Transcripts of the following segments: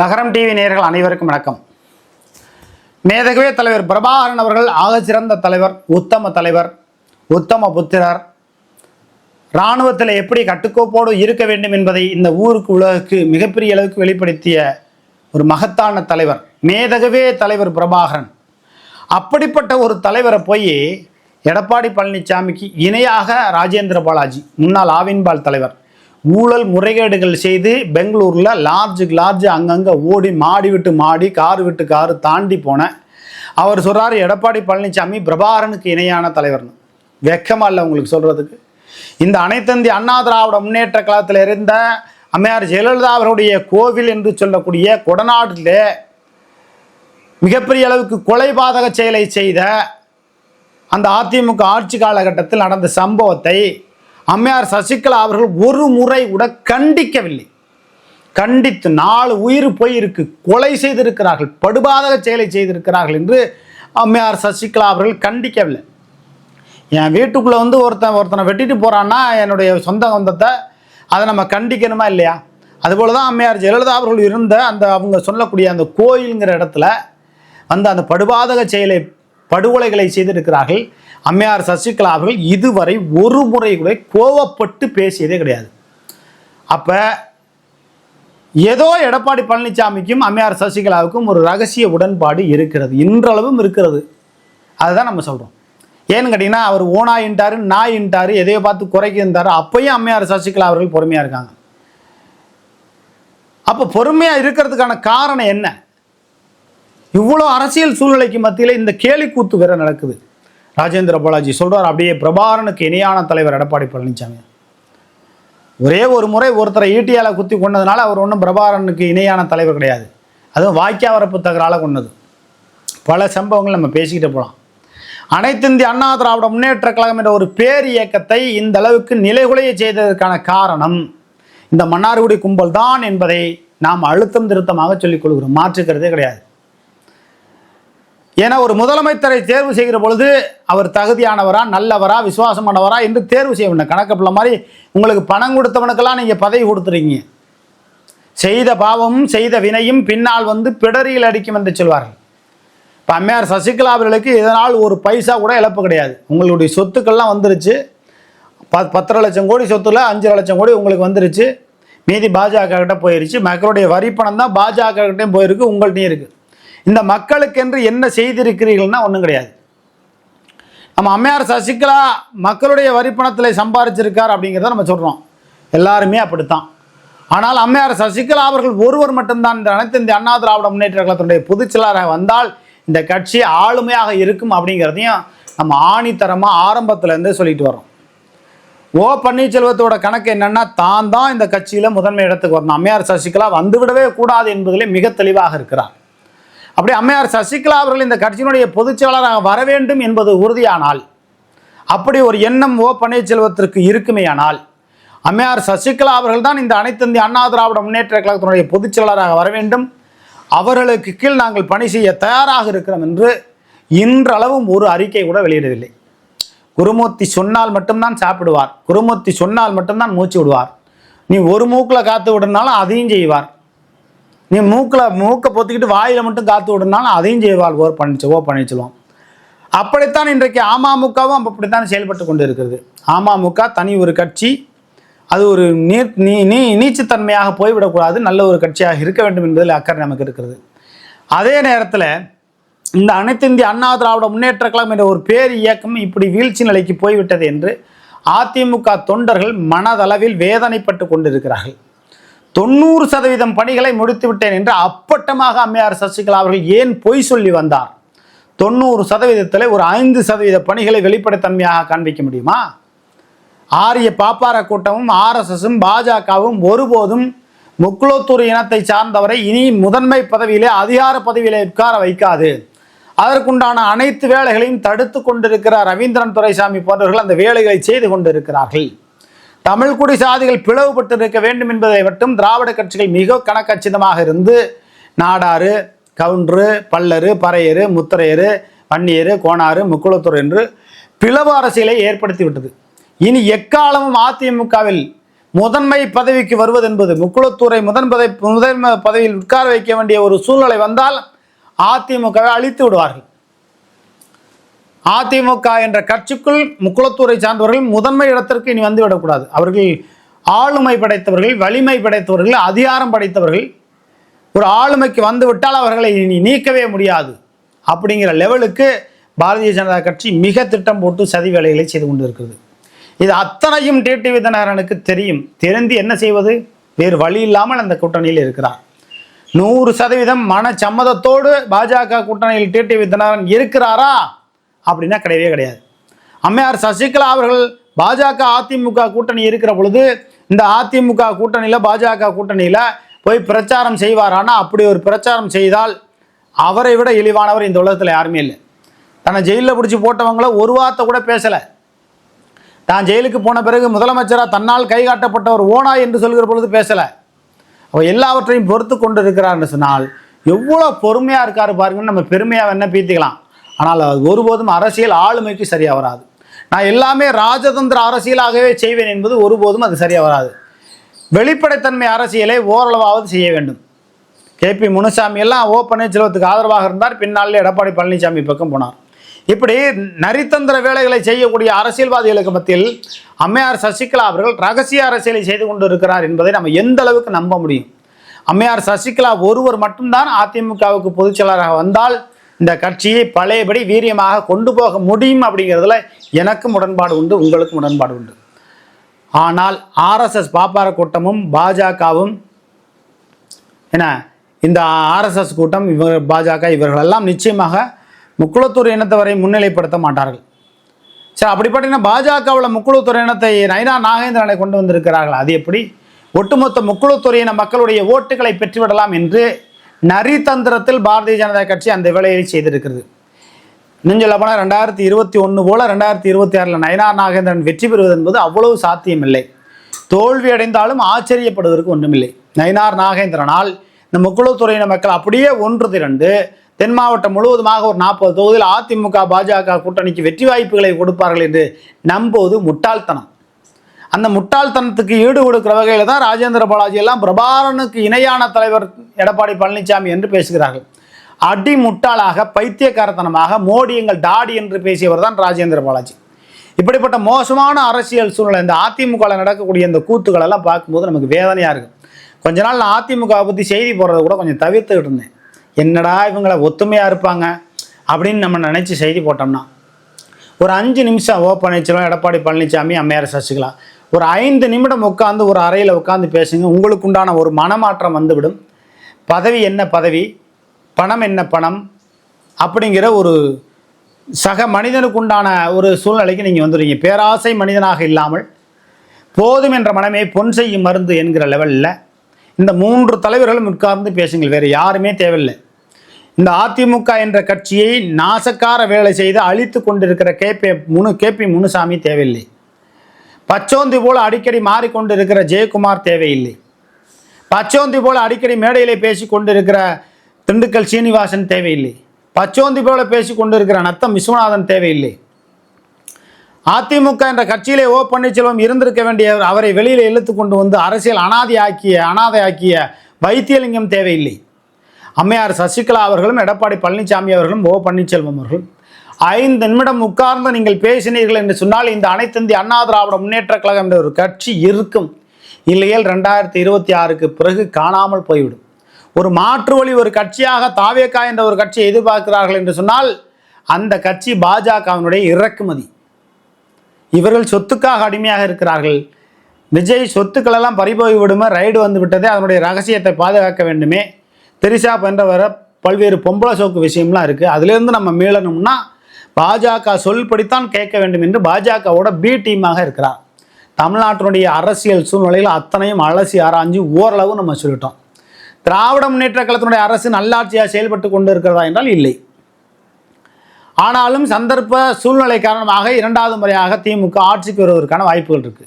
லகரம் டிவி நேயர்கள் அனைவருக்கும் வணக்கம். மேதகவே தலைவர் பிரபாகரன் அவர்கள் ஆகச்சிறந்த தலைவர் உத்தம தலைவர் உத்தம புத்திரர். இராணுவத்தில் எப்படி கட்டுக்கோப்போடு இருக்க வேண்டும் என்பதை இந்த ஊருக்கு உலகுக்கு மிகப்பெரிய அளவுக்கு வெளிப்படுத்திய ஒரு மகத்தான தலைவர் மேதகவே தலைவர் பிரபாகரன். அப்படிப்பட்ட ஒரு தலைவரை போய் எடப்பாடி பழனிசாமிக்கு இணையாக ராஜேந்திர பாலாஜி முன்னாள் ஆவின்பால் தலைவர் ஊழல் முறைகேடுகள் செய்து பெங்களூரில் லார்ஜுக்கு லார்ஜ் அங்கங்கே ஓடி மாடி விட்டு மாடி கார் விட்டு கார் தாண்டி போன அவர் சொல்கிறாரு எடப்பாடி பழனிசாமி பிரபாகரனுக்கு இணையான தலைவர்னு வெக்கமாக இல்லை உங்களுக்கு சொல்கிறதுக்கு இந்த அனைத்தந்தி அண்ணா திராவிட முன்னேற்ற கழகத்தில் இருந்த அம்மையார் ஜெயலலிதா அவருடைய கோவில் என்று சொல்லக்கூடிய கொடநாட்டிலே மிகப்பெரிய அளவுக்கு கொலைபாதக செயலை செய்த அந்த அதிமுக ஆட்சி காலகட்டத்தில் நடந்த சம்பவத்தை அம்மையார் சசிகலா அவர்கள் ஒரு முறை கூட கண்டிக்கவில்லை. கண்டித்து நாலு உயிர் போயிருக்கு கொலை செய்திருக்கிறார்கள் படுபாதக செயலை செய்திருக்கிறார்கள் என்று அம்மையார் சசிகலா அவர்கள் கண்டிக்கவில்லை. என் வீட்டுக்குள்ளே வந்து ஒருத்தன் ஒருத்தனை வெட்டிட்டு போகிறான்னா என்னுடைய சொந்த சொந்தத்தை அதை நம்ம கண்டிக்கணுமா இல்லையா? அதுபோல தான் அம்மையார் ஜெயலலிதா அவர்கள் இருந்த அந்த அவங்க சொல்லக்கூடிய அந்த கோயிலுங்கிற இடத்துல வந்து அந்த படுபாதக செயலை படுகொலைகளை செய்திருக்கிறார்கள். அம்மையார் சசிகலா அவர்கள் இதுவரை ஒரு முறை கூட கோவப்பட்டு பேசியதே கிடையாது. அப்போ ஏதோ எடப்பாடி பழனிசாமிக்கும் அம்மையார் சசிகலாவுக்கும் ஒரு ரகசிய உடன்பாடு இருக்கிறது. இன்றளவும் இருக்கிறது. அதுதான் நம்ம சொல்கிறோம் ஏன்னு கேட்டிங்கன்னா அவர் ஓனாயின்ட்டாரு நாயின்ட்டாரு எதையோ பார்த்து குறைக்கின்றாரு அப்பயும் அம்மையார் சசிகலா அவர்கள் பொறுமையாக இருக்காங்க. அப்போ பொறுமையாக இருக்கிறதுக்கான காரணம் என்ன? இவ்வளோ அரசியல் சூழ்நிலைக்கு மத்தியில் இந்த கேலி கூத்து வேற நடக்குது. ராஜேந்திர பாலாஜி சொல்கிறார் அப்படியே பிரபாகரனுக்கு இணையான தலைவர் எடப்பாடி பழனிசாமி ஒரே ஒரு முறை ஒருத்தரை ஈட்டியால் குத்தி கொண்டதுனால அவர் ஒன்றும் பிரபாகரனுக்கு இணையான தலைவர் கிடையாது. அதுவும் வாய்க்காவரப்பு தகரால் கொண்டது பல சம்பவங்கள் நம்ம பேசிக்கிட்டு போகலாம் அனைத்து இந்திய அண்ணா திராவிட முன்னேற்ற கழகம் என்ற ஒரு பேர் இயக்கத்தை இந்த அளவுக்கு நிலைகுலைய செய்ததற்கான காரணம் இந்த மன்னார்குடி கும்பல் தான் என்பதை நாம் அழுத்தம் திருத்தமாக சொல்லிக் கொள்கிறோம். மாற்றுக்கிறதே கிடையாது. ஏன்னா ஒரு முதலமைச்சரை தேர்வு செய்கிற பொழுது அவர் தகுதியானவரா நல்லவரா விசுவாசமானவரா என்று தேர்வு செய்ய வேண்டும். கணக்கப்பிள்ள மாதிரி உங்களுக்கு பணம் கொடுத்தவனுக்கெல்லாம் நீங்கள் பதவி கொடுத்துருங்க செய்த பாவமும் செய்த வினையும் பின்னால் வந்து பிடரியில் அடிக்கும் என்று சொல்வார்கள். இப்போ அம்மையார் சசிகலா அவர்களுக்கு இதனால் ஒரு பைசா கூட இழப்பு கிடையாது. உங்களுடைய சொத்துக்கள்லாம் வந்துருச்சு. ப பத்தரை லட்சம் கோடி சொத்துல அஞ்சரை லட்சம் கோடி உங்களுக்கு வந்துருச்சு. மீதி பாஜக கிட்ட போயிருச்சு. மக்களுடைய வரி பணம் தான் பாஜக கிட்டேயும் போயிருக்கு உங்கள்கிட்டையும் இருக்குது இந்த மக்களுக்கென்று என்ன செய்திருக்கிறீர்கள்னா ஒன்றும் கிடையாது. நம்ம அம்மையார் சசிகலா மக்களுடைய வரிப்பணத்தில் சம்பாரிச்சிருக்கார் அப்படிங்கிறத நம்ம சொல்கிறோம் எல்லாருமே அப்படித்தான். ஆனால் அம்மையார் சசிகலா அவர்கள் ஒருவர் மட்டும்தான் இந்த அனைத்து இந்த அண்ணா திராவிட முன்னேற்ற கழகத்தினுடைய பொதுச் வந்தால் இந்த கட்சி ஆளுமையாக இருக்கும் அப்படிங்கிறதையும் நம்ம ஆணித்தரமாக ஆரம்பத்துலேருந்தே சொல்லிட்டு வரோம் ஓ பன்னீர்செல்வத்தோட கணக்கு என்னென்னா தான் தான் இந்த கட்சியில் முதன்மை இடத்துக்கு வரணும். அம்மையார் சசிகலா வந்துவிடவே கூடாது என்பதிலே மிக தெளிவாக இருக்கிறார். அப்படி அம்மையார் சசிகலா அவர்கள் இந்த கட்சியினுடைய பொதுச்செயலாளராக வர வேண்டும் என்பது உறுதியானால் அப்படி ஒரு எண்ணம் ஓ பன்னீர்செல்வத்திற்கு இருக்குமேயானால் அம்மையார் சசிகலா அவர்கள் தான் இந்த அனைத்து இந்திய அண்ணா திராவிட முன்னேற்ற கழகத்தினுடைய பொதுச்செயலாளராக வர வேண்டும். அவர்களுக்கு கீழ் நாங்கள் பணி செய்ய தயாராக இருக்கிறோம் என்று இன்றளவும் ஒரு அறிக்கை கூட வெளியிடவில்லை. குருமூர்த்தி சொன்னால் மட்டும்தான் சாப்பிடுவார். குருமூர்த்தி சொன்னால் மட்டும்தான் மூச்சு விடுவார். நீ ஒரு மூக்கில் காத்து விடுனாலும் அதையும் செய்வார். நீ மூக்கில் மூக்கை பொத்திக்கிட்டு வாயில் மட்டும் காத்து விடுனாலும் அதையும் செய்வார் ஓர் பண்ணிச்சு ஓ பன்னீர்செல்வம் அப்படித்தான் இன்றைக்கு அமமுகவும் அப்படித்தான் செயல்பட்டு கொண்டு இருக்கிறது அமமுக தனி ஒரு கட்சி அது ஒரு நீர் நீ நீ நீச்சுத்தன்மையாக போய்விடக்கூடாது நல்ல ஒரு கட்சியாக இருக்க வேண்டும் என்பதில் அக்கறை நமக்கு இருக்கிறது. அதே நேரத்தில் இந்த அனைத்து இந்திய அண்ணா திராவிட முன்னேற்ற கழகம் என்ற ஒரு பேர் இயக்கம் இப்படி வீழ்ச்சி நிலைக்கு போய்விட்டது என்று அதிமுக தொண்டர்கள் மனதளவில் வேதனைப்பட்டு கொண்டிருக்கிறார்கள். தொண்ணூறு சதவீதம் பணிகளை முடித்துவிட்டேன் என்று அப்பட்டமாக அம்மையார் சசிகலா அவர்கள் ஏன் பொய் சொல்லி வந்தார்? தொண்ணூறு சதவீதத்தில் ஒரு ஐந்து சதவீத பணிகளை வெளிப்படைத்தன்மையாக காண்பிக்க முடியுமா? ஆரிய பாப்பார கூட்டமும் ஆர்எஸ்எஸும் பாஜகவும் ஒருபோதும் முக்குலத்தூர் இனத்தை சார்ந்தவரை இனி முதன்மை பதவியிலே அதிகார பதவியிலே உட்கார வைக்காது. அதற்குண்டான அனைத்து வேலைகளையும் தடுத்து கொண்டிருக்கிற ரவீந்திரன் துரைசாமி போன்றவர்கள் அந்த வேலைகளை செய்து கொண்டிருக்கிறார்கள். தமிழ் குடி சாதிகள் பிளவுபட்டு இருக்க வேண்டும் என்பதை மட்டும் திராவிட கட்சிகள் மிக கணக்கச்சிதமாக இருந்து நாடாறு கவுன்று பல்லரு பறையரு முத்திரையரு வன்னியரு கோணாறு முக்குளத்தூர் என்று பிளவு அரசியலை ஏற்படுத்தி விட்டது. இனி எக்காலமும் அதிமுகவில் முதன்மை பதவிக்கு வருவது என்பது முக்குளத்தூரை முதன் பதவி முதன்மை பதவியில் உட்கார வைக்க வேண்டிய ஒரு சூழ்நிலை வந்தால் அதிமுகவை அழித்து விடுவார்கள். அதிமுக என்ற கட்சிக்குள் முக்குளத்தூரை சார்ந்தவர்கள் முதன்மை இடத்திற்கு இனி வந்து விடக்கூடாது அவர்கள் ஆளுமை படைத்தவர்கள் வலிமை படைத்தவர்கள் அதிகாரம் படைத்தவர்கள் ஒரு ஆளுமைக்கு வந்துவிட்டால் அவர்களை இனி நீக்கவே முடியாது. அப்படிங்கிற லெவலுக்கு பாரதிய ஜனதா கட்சி மிக திட்டம் போட்டு சதி வேலைகளை செய்து கொண்டிருக்கிறது. இது அத்தனையும் டிடிவி தினகரனுக்கு தெரியும். தெரிந்து என்ன செய்வது? வேறு வழி இல்லாமல் அந்த கூட்டணியில் இருக்கிறார். நூறு சதவீதம் மனச்சம்மதத்தோடு பாஜக கூட்டணியில் டிடிவி தினகரன் இருக்கிறாரா? அப்படின்னா கிடையவே கிடையாது. அம்மையார் சசிகலா அவர்கள் பாஜக அதிமுக கூட்டணி இருக்கிற பொழுது இந்த அதிமுக கூட்டணியில் பாஜக கூட்டணியில் போய் பிரச்சாரம் செய்வாரானா அப்படி ஒரு பிரச்சாரம் செய்தால் அவரை விட இழிவானவர் இந்த உலகத்தில் யாருமே இல்லை. தன்னை ஜெயிலில் பிடிச்சி போட்டவங்கள ஒரு வார்த்தை கூட பேசலை. தான் ஜெயிலுக்கு போன பிறகு முதலமைச்சராக தன்னால் கைகாட்டப்பட்டவர் ஓனா என்று சொல்கிற பொழுது பேசலை. அவர் எல்லாவற்றையும் பொறுத்து கொண்டு இருக்கிறார்னு சொன்னால் எவ்வளோ பொறுமையாக இருக்காரு பாருங்கன்னு நம்ம பெருமையாக என்ன பீத்திக்கலாம். ஆனால் அது ஒருபோதும் அரசியல் ஆளுமைக்கு சரியாக வராது. நான் எல்லாமே ராஜதந்திர அரசியலாகவே செய்வேன் என்பது ஒருபோதும் அது சரியாக வராது. வெளிப்படைத்தன்மை அரசியலை ஓரளவாவது செய்ய வேண்டும். கே. பி. முனுசாமி எல்லாம் ஓ. பன்னீர்செல்வத்துக்கு ஆதரவாக இருந்தார். பின்னாலே எடப்பாடி பழனிசாமி பக்கம் போனார். இப்படி நரித்தந்திர வேலைகளை செய்யக்கூடிய அரசியல்வாதிகளுக்கு மத்தியில் அம்மையார் சசிகலா அவர்கள் ரகசிய அரசியலை செய்து கொண்டு இருக்கிறார் என்பதை நம்ம எந்த அளவுக்கு நம்ப முடியும்? அம்மையார் சசிகலா ஒருவர் மட்டும்தான் அதிமுகவுக்கு பொதுச் செயலராக வந்தால் இந்த கட்சியை பழையபடி வீரியமாக கொண்டு போக முடியும் அப்படிங்கிறதுல எனக்கும் உடன்பாடு உண்டு உங்களுக்கும் உடன்பாடு உண்டு. ஆனால் ஆர்எஸ்எஸ் பாப்பார கூட்டமும் பாஜகவும் என்ன இந்த ஆர்எஸ்எஸ் கூட்டம் இவர் பாஜக இவர்களெல்லாம் நிச்சயமாக முக்குளத்தூர் இனத்தவரை முன்னிலைப்படுத்த மாட்டார்கள். சரி அப்படி பார்த்தீங்கன்னா பாஜகவில் முக்குளத்தூர் இனத்தை நைனா நாகேந்திரனை கொண்டு வந்திருக்கிறார்கள் அது எப்படி? ஒட்டுமொத்த முக்குளத்தூர் இன மக்களுடைய ஓட்டுகளை பெற்றுவிடலாம் என்று நரிதந்திரத்தில் பாரதிய ஜனதா கட்சி அந்த வேலையை செய்திருக்கிறது. இன்னும் சொல்ல போனால் ரெண்டாயிரத்தி இருபத்தி ஒன்று போல ரெண்டாயிரத்தி இருபத்தி ஆறில் நயனார் நாகேந்திரன் வெற்றி பெறுவது என்பது அவ்வளவு சாத்தியமில்லை. தோல்வி அடைந்தாலும் ஆச்சரியப்படுவதற்கு ஒன்றுமில்லை. நயினார் நாகேந்திரனால் இந்த முக்குளத்துறையின மக்கள் அப்படியே ஒன்று திரண்டு தென் மாவட்டம் முழுவதுமாக ஒரு நாற்பது தொகுதியில் அதிமுக பாஜக கூட்டணிக்கு வெற்றி வாய்ப்புகளை கொடுப்பார்கள் என்று நம்புவது முட்டாள்தனம். அந்த முட்டாள்தனத்துக்கு ஈடு கொடுக்கிற வகையில் தான் ராஜேந்திர பாலாஜி எல்லாம் பிரபாரனுக்கு இணையான தலைவர் எடப்பாடி பழனிசாமி என்று பேசுகிறார்கள். அடி முட்டாளாக பைத்தியக்காரத்தனமாக மோடி எங்கள் டாடி என்று பேசியவர் தான் ராஜேந்திர பாலாஜி. இப்படிப்பட்ட மோசமான அரசியல் சூழ்நிலை இந்த அதிமுகவில் நடக்கக்கூடிய இந்த கூத்துக்கள் எல்லாம் பார்க்கும்போது நமக்கு வேதனையாக இருக்கும் கொஞ்ச நாள் நான் அதிமுகவை பற்றி செய்தி போடுறத கூட கொஞ்சம் தவிர்த்துக்கிட்டு இருந்தேன். என்னடா இவங்கள ஒத்துமையாக இருப்பாங்க அப்படின்னு நம்ம நினச்சி செய்தி போட்டோம்னா ஒரு அஞ்சு நிமிஷம் ஓ பன்னீர்செல்வம் எடப்பாடி பழனிசாமி அம்மையார் சசிகலா ஒரு ஐந்து நிமிடம் உட்காந்து ஒரு அறையில் உட்காந்து பேசுங்க. உங்களுக்கு உண்டான ஒரு மனமாற்றம் வந்துவிடும். பதவி என்ன பதவி? பணம் என்ன பணம்? அப்படிங்கிற ஒரு சக மனிதனுக்கு உண்டான ஒரு சூழ்நிலைக்கு நீங்கள் வந்துடுவீங்க பேராசை மனிதனாக இல்லாமல் போதும் என்ற மனமே பொன் செய்யும் மருந்து என்கிற லெவலில் இந்த மூன்று தலைவர்களும் உட்கார்ந்து பேசுங்கள். வேறு யாருமே தேவையில்லை. இந்த அதிமுக என்ற கட்சியை நாசக்கார வேலை செய்து அழித்து கொண்டிருக்கிற கேபி முனு கேபி முனுசாமி தேவையில்லை. பச்சோந்தி போல அடிக்கடி மாறிக்கொண்டு இருக்கிற ஜெயக்குமார் தேவையில்லை. பச்சோந்தி போல அடிக்கடி மேடையிலே பேசி கொண்டிருக்கிற திண்டுக்கல் சீனிவாசன் தேவையில்லை. பச்சோந்தி போல பேசி கொண்டிருக்கிற நத்தம் விஸ்வநாதன் தேவையில்லை. அதிமுக என்ற கட்சியிலே ஓ பன்னீர்செல்வம் இருந்திருக்க வேண்டிய அவரை வெளியில் இழுத்து கொண்டு வந்து அரசியல் அனாதை ஆக்கிய அனாதை ஆக்கிய வைத்தியலிங்கம் தேவையில்லை. அம்மையார் சசிகலா அவர்களும் எடப்பாடி பழனிசாமி அவர்களும் ஓ பன்னீர்செல்வம் அவர்களும் ஐந்து நிமிடம் உட்கார்ந்து நீங்கள் பேசினீர்கள் என்று சொன்னால் இந்த அனைத்திந்திய அண்ணா திராவிட முன்னேற்ற கழகம் என்ற ஒரு கட்சி இருக்கும். இல்லையேல் ரெண்டாயிரத்தி இருபத்தி ஆறுக்கு பிறகு காணாமல் போய்விடும். ஒரு மாற்று வழி ஒரு கட்சியாக தாவேக்கா என்ற ஒரு கட்சியை எதிர்பார்க்கிறார்கள் என்று சொன்னால் அந்த கட்சி பாஜகவினுடைய இறக்குமதி. இவர்கள் சொத்துக்காக அடிமையாக இருக்கிறார்கள். விஜய் சொத்துக்களெல்லாம் பறிபோய் விடுமே? ரைடு வந்து விட்டதே அதனுடைய ரகசியத்தை பாதுகாக்க வேண்டுமே. தெரிசா போன்றவரை பல்வேறு பொம்பளை சோக்கு விஷயம்லாம் இருக்குது அதுலேருந்து நம்ம மீளணும்னா பாஜக சொல்படித்தான் கேட்க வேண்டும் என்று பாஜகவோட பி டீமாக இருக்கிறார். தமிழ்நாட்டினுடைய அரசியல் சூழ்நிலையில் அத்தனையும் அலசி ஆராய்ஞ்சு ஓரளவு நம்ம சொல்லிட்டோம். திராவிட முன்னேற்ற கழகத்தினுடைய அரசு நல்லாட்சியாக செயல்பட்டு கொண்டு இருக்கிறதா என்றால் இல்லை. ஆனாலும் சந்தர்ப்ப சூழ்நிலை காரணமாக இரண்டாவது முறையாக திமுக ஆட்சிக்கு வருவதற்கான வாய்ப்புகள் இருக்கு.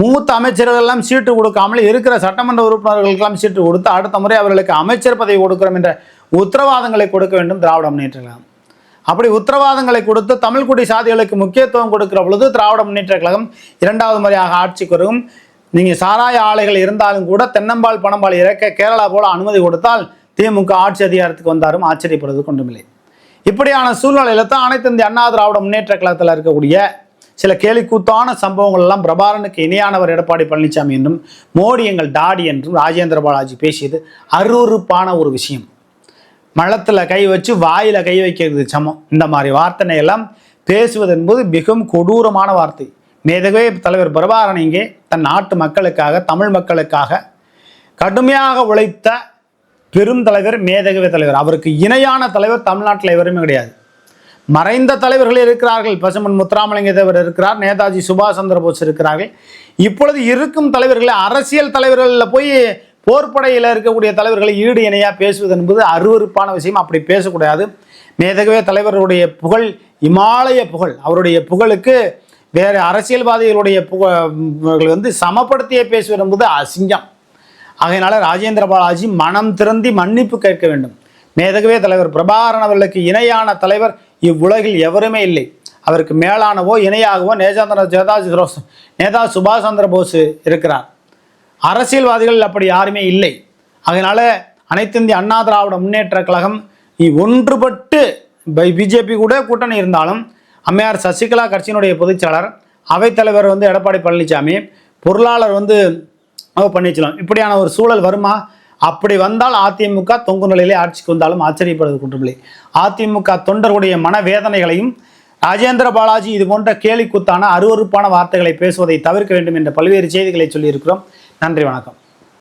மூத்த அமைச்சர்களெல்லாம் சீட்டு கொடுக்காமல் இருக்கிற சட்டமன்ற உறுப்பினர்களுக்கெல்லாம் சீட்டு கொடுத்து அடுத்த முறை அவர்களுக்கு அமைச்சர் பதவி கொடுக்கிறோம் என்ற உத்தரவாதங்களை கொடுக்க வேண்டும் திராவிட முன்னேற்ற கழகம். அப்படி உத்தரவாதங்களை கொடுத்து தமிழ்குடி சாதிகளுக்கு முக்கியத்துவம் கொடுக்கிற பொழுது திராவிட முன்னேற்ற கழகம் இரண்டாவது முறையாக ஆட்சிக்கு வரும் நீங்கள் சாராய ஆலைகள் இருந்தாலும் கூட தென்னம்பால் பணம்பால் இறக்க கேரளா போல அனுமதி கொடுத்தால் திமுக ஆட்சி அதிகாரத்துக்கு வந்தாலும் ஆச்சரியப்படுவது கொண்டுமில்லை. இப்படியான சூழ்நிலையில தான் அனைத்து இந்திய அண்ணா திராவிட முன்னேற்ற கழகத்தில் இருக்கக்கூடிய சில கேலிக்கூத்தான சம்பவங்கள் எல்லாம் பிரபாரனுக்கு இணையானவர் எடப்பாடி பழனிசாமி என்றும் மோடி எங்கள் டாடி என்றும் ராஜேந்திர பாலாஜி பேசியது அருவறுப்பான ஒரு விஷயம். மலத்தில் கை வச்சு வாயில கை வைக்கிறது சமம். இந்த மாதிரி வார்த்தனை எல்லாம் பேசுவது என்பது மிகவும் கொடூரமான வார்த்தை. மேதகவே தலைவர் பிரபாகரன் இங்கே தன் நாட்டு மக்களுக்காக தமிழ் மக்களுக்காக கடுமையாக உழைத்த பெரும் தலைவர் மேதகவே தலைவர். அவருக்கு இணையான தலைவர் தமிழ்நாட்டில் எவருமே கிடையாது. மறைந்த தலைவர்கள் இருக்கிறார்கள். பசுமன் முத்துராமலிங்க தேவர் இருக்கிறார். நேதாஜி சுபாஷ் சந்திர போஸ் இருக்கிறார்கள். இப்பொழுது இருக்கும் தலைவர்களை அரசியல் தலைவர்களில் போய் போர்ப்படையில் இருக்கக்கூடிய தலைவர்களை ஈடு இணையாக பேசுவது என்பது அருவருப்பான விஷயம். அப்படி பேசக்கூடாது. மேதகவே தலைவருடைய புகழ் இமாலய புகழ் அவருடைய புகழுக்கு வேறு அரசியல்வாதிகளுடைய புகழ் வந்து சமப்படுத்தியே பேசுவது என்பது அசிங்கம். ஆகையினால ராஜேந்திர பாலாஜி மனம் திறந்தி மன்னிப்பு கேட்க வேண்டும். மேதகவே தலைவர் பிரபாகரன் அவர்களுக்கு இணையான தலைவர் இவ்வுலகில் எவருமே இல்லை. அவருக்கு மேலானவோ இணையாகவோ நேஜாந்திர நேதாஜி நேதா சுபாஷ் சந்திர போஸ் இருக்கிறார். அரசியல்வாதிகள் அப்படி யாருமே இல்லை. அதனால அனைத்து இந்திய அண்ணா திராவிட முன்னேற்ற கழகம் ஒன்றுபட்டு பிஜேபி கூட கூட்டணி இருந்தாலும் அம்மையார் சசிகலா கட்சியினுடைய பொதுச்செயலாளர் அவைத்தலைவர் வந்து எடப்பாடி பழனிசாமி பொருளாளர் வந்து பண்ணிச்சலாம் இப்படியான ஒரு சூழல் வருமா? அப்படி வந்தால் அதிமுக தொங்கு நிலையிலே ஆட்சிக்கு வந்தாலும் ஆச்சரியப்படுவது குற்றமில்லை. அதிமுக தொண்டர்களுடைய மனவேதனைகளையும் ராஜேந்திர பாலாஜி இது போன்ற கேலிக்குத்தான அருவறுப்பான அருவருப்பான வார்த்தைகளை பேசுவதை தவிர்க்க வேண்டும் என்ற பல்வேறு செய்திகளை சொல்லியிருக்கிறோம். நன்றி வணக்கம்.